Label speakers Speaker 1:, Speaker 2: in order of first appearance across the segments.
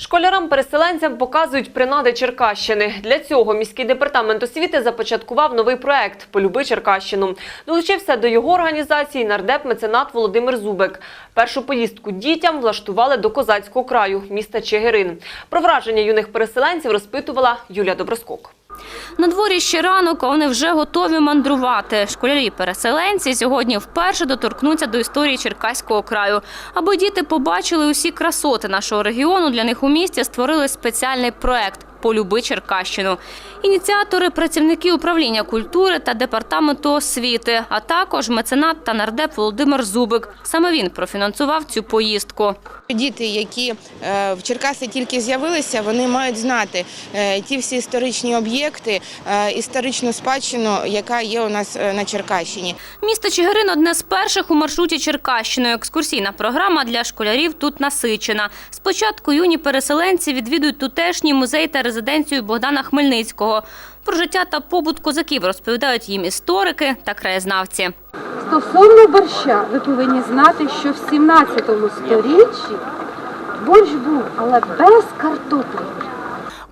Speaker 1: Школярам-переселенцям показують принади Черкащини. Для цього міський департамент освіти започаткував новий проект Полюби Черкащину. Долучився до його організації нардеп меценат Володимир Зубик. Першу поїздку дітям влаштували до козацького краю міста Чигирин. Про враження юних переселенців розпитувала Юлія Доброскок.
Speaker 2: На дворі ще ранок, а вони вже готові мандрувати. Школярі-переселенці сьогодні вперше доторкнуться до історії Черкаського краю. Аби діти побачили усі красоти нашого регіону, для них у місті створили спеціальний проект Полюби Черкащину. Ініціатори працівники управління культури та департаменту освіти, а також меценат та нардеп Володимир Зубик. Саме він профінансував цю поїздку.
Speaker 3: Діти, які е, в Черкаси тільки з'явилися, вони мають знати е, ті всі історичні об'єкти, е, історичну спадщину, яка є у нас на Черкащині.
Speaker 2: Місто Чигирин одне з перших у маршруті Черкащиною. Екскурсійна програма для школярів тут насичена. Спочатку юні переселенці відвідують тутешній музей та резиденцію Богдана Хмельницького. Про життя та побут козаків розповідають їм історики та краєзнавці.
Speaker 4: Стосовно борща, ви повинні знати, що в 17 сторіччі борщ був, але без картоплі.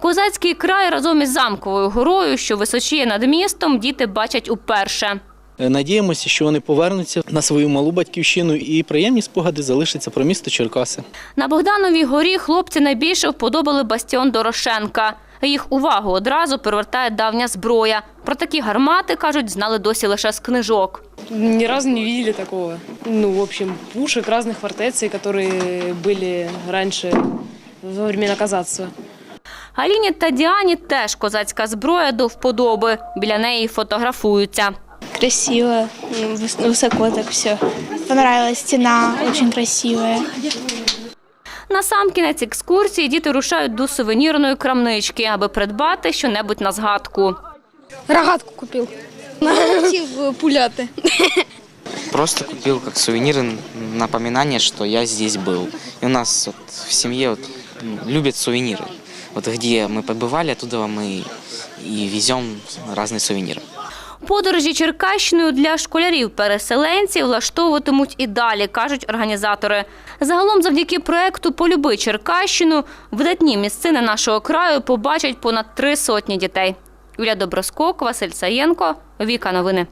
Speaker 2: Козацький край разом із замковою горою, що височіє над містом, діти бачать уперше.
Speaker 5: Надіємося, що вони повернуться на свою малу батьківщину і приємні спогади залишаться про місто Черкаси.
Speaker 2: На Богдановій горі хлопці найбільше вподобали бастіон Дорошенка. Їх увагу одразу привертає давня зброя. Про такі гармати, кажуть, знали досі лише з книжок.
Speaker 6: Ни разу не видели такого. Ну, в общем, пушек разных фортеций, которые были раньше во времена казацтва.
Speaker 2: Аліні та Діані теж козацька зброя до вподоби. Біля неї фотографуються.
Speaker 7: Красиво, м, выс- высоко так все. Понравилась стена, очень красивая.
Speaker 2: На сам кінець екскурсії діти рушають до сувенірної крамнички, аби придбати щонебудь на згадку.
Speaker 7: Рогатку купил. Хотів пуляти.
Speaker 8: Просто купил как сувенир н- напоминание, что я здесь был. И у нас вот в семье вот, м, любят сувениры. Вот где мы побывали, оттуда мы и везем разные сувениры.
Speaker 2: Подорожі Черкащиною для школярів-переселенців влаштовуватимуть і далі, кажуть організатори. Загалом, завдяки проекту Полюби Черкащину видатні місцини нашого краю побачать понад три сотні дітей. Юлія Доброскок, Василь Саєнко, Віка Новини.